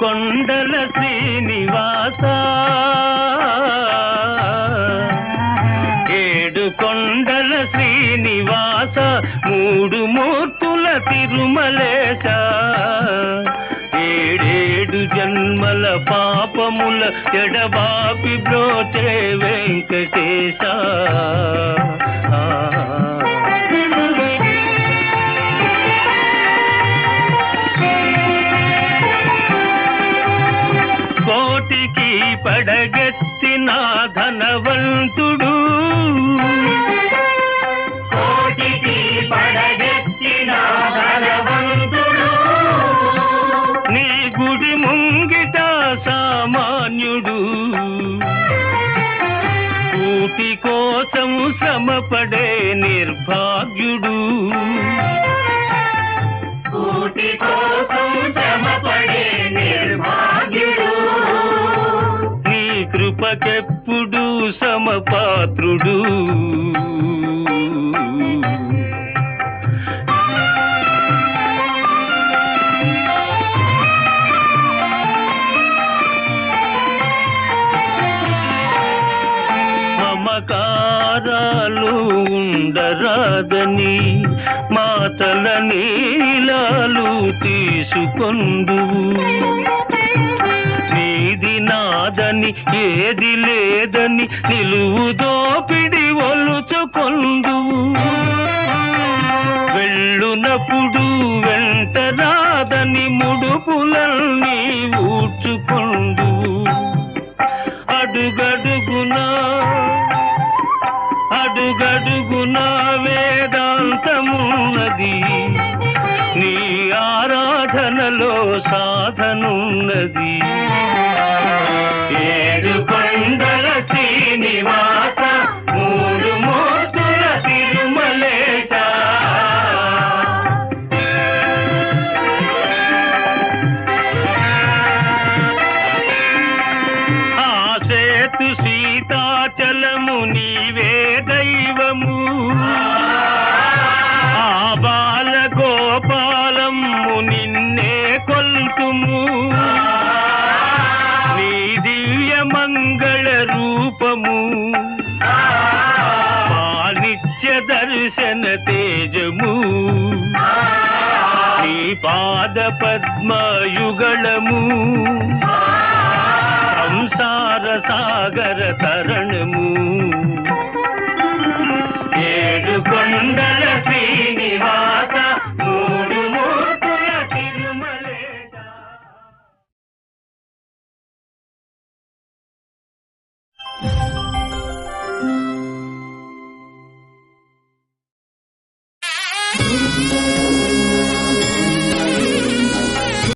కొండల శ్రీనివాస. ఏడు కొండల శ్రీనివాస మూడు మూర్తుల తిరుమలేశ. ఏడేడు జన్మల పాపముల ఎడబాపి బ్రోచే వెంకటేశ. కోటికి పడగెత్తిన ధనవంతు శ్రమపడే నిర్భాగ్యుడు. కూటి కోసం శ్రమపడే నిర్భాగ్యుడు. నీ కృపకెప్పుడు సమపాత్రుడు. ఉండరాదని మాతల నీలాలు తీసుకొందు నీది నాదని ఏది లేదని నిలువు దోపిడి ఒలుచుకొందు వెళ్ళునప్పుడు వెంట రాదని ముడుపులన్నీ ఊడ్చుకొందు అడుగడుగునా అడుగడుగునా వేదాంతమున్నది. నీ ఆరాధనలో సాధనున్నది. ಪಾದ ಪದ್ಮಯುಗಳಮು ಸಂಸಾರ ಸಾಗರ ತರಣಮು ಏಳು ಕೊಂಡಲ ಶ್ರೀನಿವಾಸ ಮೂಡು ಮೂರ್ತಿಯ ತಿರುಮಲೇಶ